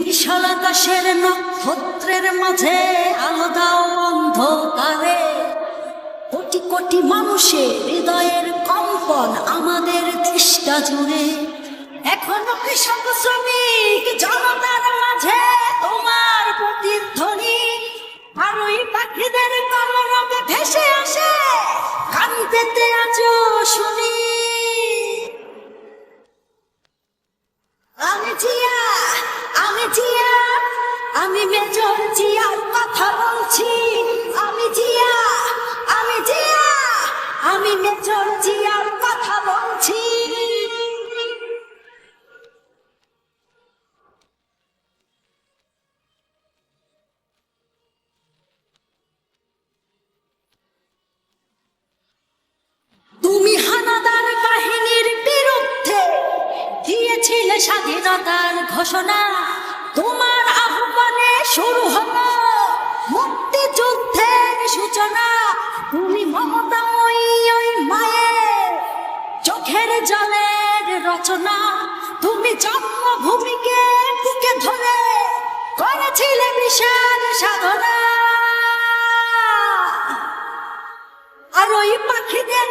বিশাল নক্ষত্রের মাঝে আলাদা অন্ধকারে কোটি কোটি মানুষের হৃদয়ের কম্পন আমাদের দেশটা জুড়ে। এখনও কৃষক শ্রমিক, জনতার মাঝে তোমার প্রতিধ্বনি। আর ওই পাখিদের আমি মেজর কথা বলছি। আমি জিয়া আমি জিয়া, আমি মেজর জিয়ার কথা বলছি। তুমি হানাদার বাহিনীর বিরুদ্ধে দিয়েছিলে স্বাধীনতার ঘোষণা। তোমার শুরু হলো মুক্তিযুদ্ধের সূচনা। তুমি মমতাময়ী ওই মায়ের চোখের জলের রচনা। তুমি জন্মভূমিকে বুকে ধরে করেছিলে বিশাল সাধনা। আর ওই পাখিদের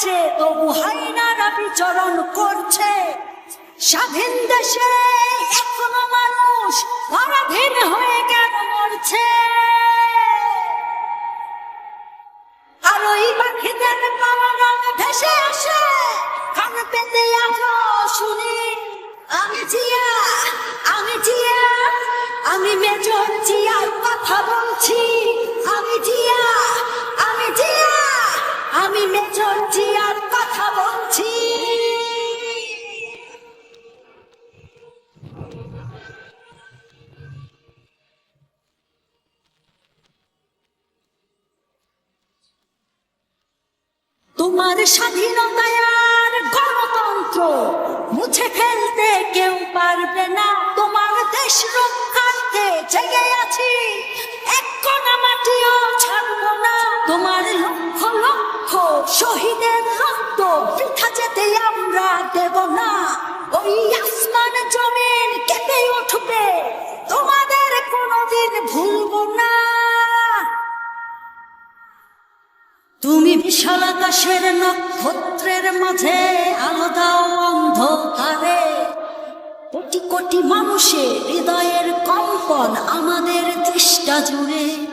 গেছে তবু হাইনারা বিচরণ করছে। স্বাধীন দেশে এখনও মানুষ পরাধীন হয়ে কেন মরছে? তোমার স্বাধীনতার গণতন্ত্র মুছে ফেলতে কেউ পারবে না। তোমার দেশ রক্ষার্থে জেগে আছি। এক্ষণা মাটিও ছাড়ব না। তোমার লক্ষ লক্ষ শহীদের রক্ত বৃথা যেতে আমরা দেব না। ওই বিশাল আকাশের নক্ষত্রের মাঝে আলাদা অন্ধকারে কোটি কোটি মানুষের হৃদয়ের কম্পন আমাদের জুড়ে।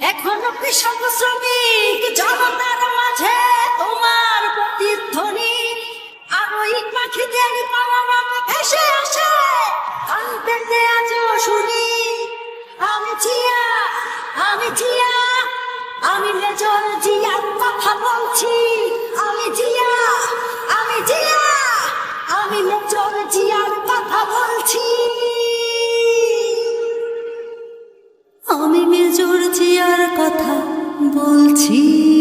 এখনও কৃষক, শ্রমিক, জনতার মাঝে তোমার প্রতিধ্বনি। আর ওই পাখিদের কলরব ভেসে আসে। শুনি। আমি জিয়া আমি জিয়া, আমি কথা বলছি। আমি জিয়া আমি জিয়া, আমি মেজর জিয়ার কথা বলছি। আমি মেজর জিয়ার কথা বলছি।